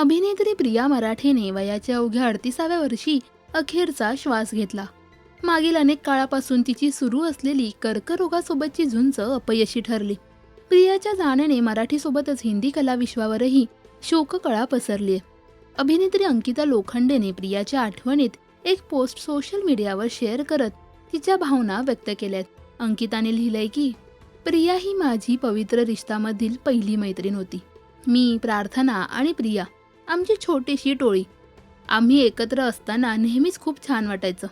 अभिनेत्री प्रिया मराठेने वयाच्या अवघ्या अडतीसाव्या वर्षी अखेरचा श्वास घेतला. मागील अनेक काळापासून तिची सुरू असलेली कर्करोगासोबतची झुंज अपयशी ठरली. प्रियाच्या जाण्याने मराठीसोबतच हिंदी कलाविश्वावरही शोककळा पसरली अभिनेत्री अंकिता लोखंडेने प्रियाच्या आठवणीत एक पोस्ट सोशल मीडियावर शेअर करत तिच्या भावना व्यक्त केल्यात. अंकिताने लिहिलंय की प्रिया ही माझी पवित्र रिश्तामधील पहिली मैत्रीण होती. मी प्रार्थना आणि प्रिया आमची छोटीशी टोळी. आम्ही एकत्र असताना नेहमीच खूप छान वाटायचं.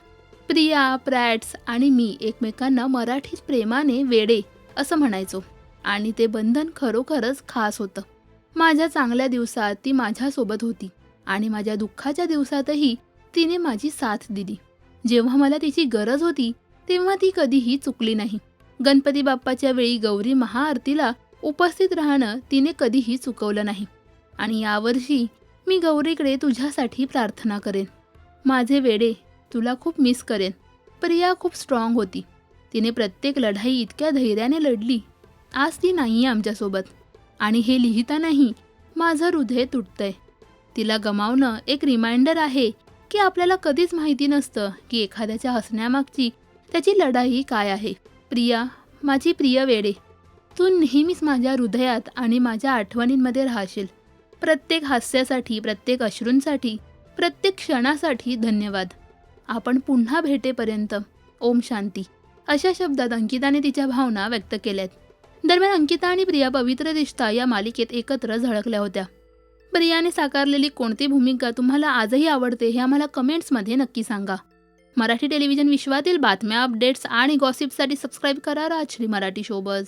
प्रिया प्रॅट्स आणि मी एकमेकांना मराठीत प्रेमाने वेडे असं म्हणायचो. आणि ते बंधन खरोखरच खास होतं. माझ्या चांगल्या दिवसात ती माझ्यासोबत होती आणि माझ्या दुःखाच्या दिवसातही तिने माझी साथ दिली. जेव्हा मला तिची गरज होती तेव्हा ती कधीही चुकली नाही. गणपती बाप्पाच्या वेळी गौरी महाआरतीला उपस्थित राहणं तिने कधीही चुकवलं नाही. आणि यावर्षी मी गौरीकडे तुझ्यासाठी प्रार्थना करेन. माझे वेडे तुला खूप मिस करेन. प्रिया खूप स्ट्रॉंग होती. तिने प्रत्येक लढाई इतक्या धैर्याने लढली. आज ती नाही आमच्यासोबत. आणि हे लिहितानाही माझं हृदय तुटतंय. तिला गमावणं एक रिमाइंडर आहे की आपल्याला कधीच माहिती नसतं की एखाद्याच्या हसण्यामागची त्याची लढाई काय आहे. प्रिया माझी प्रिय वेडे तू नेहमीच माझ्या हृदयात आणि माझ्या आठवणींमध्ये राहशील. प्रत्येक हास्यासाठी प्रत्येक अश्रूंसाठी प्रत्येक क्षणासाठी धन्यवाद. आपण पुन्हा भेटेपर्यंत ओम शांती. अशा शब्दात अंकिताने तिच्या भावना व्यक्त केल्यात. दरम्यान अंकिता आणि प्रिया पवित्र रिश्ता या मालिकेत एकत्र झळकल्या होत्या. प्रियाने साकारलेली कोणती भूमिका तुम्हाला आजही आवडते हे आम्हाला कमेंट्समध्ये नक्की सांगा. मराठी टेलिव्हिजन विश्वातील बातम्या अपडेट्स आणि गॉसिपसाठी सबस्क्राईब करा राजश्री मराठी शोबज.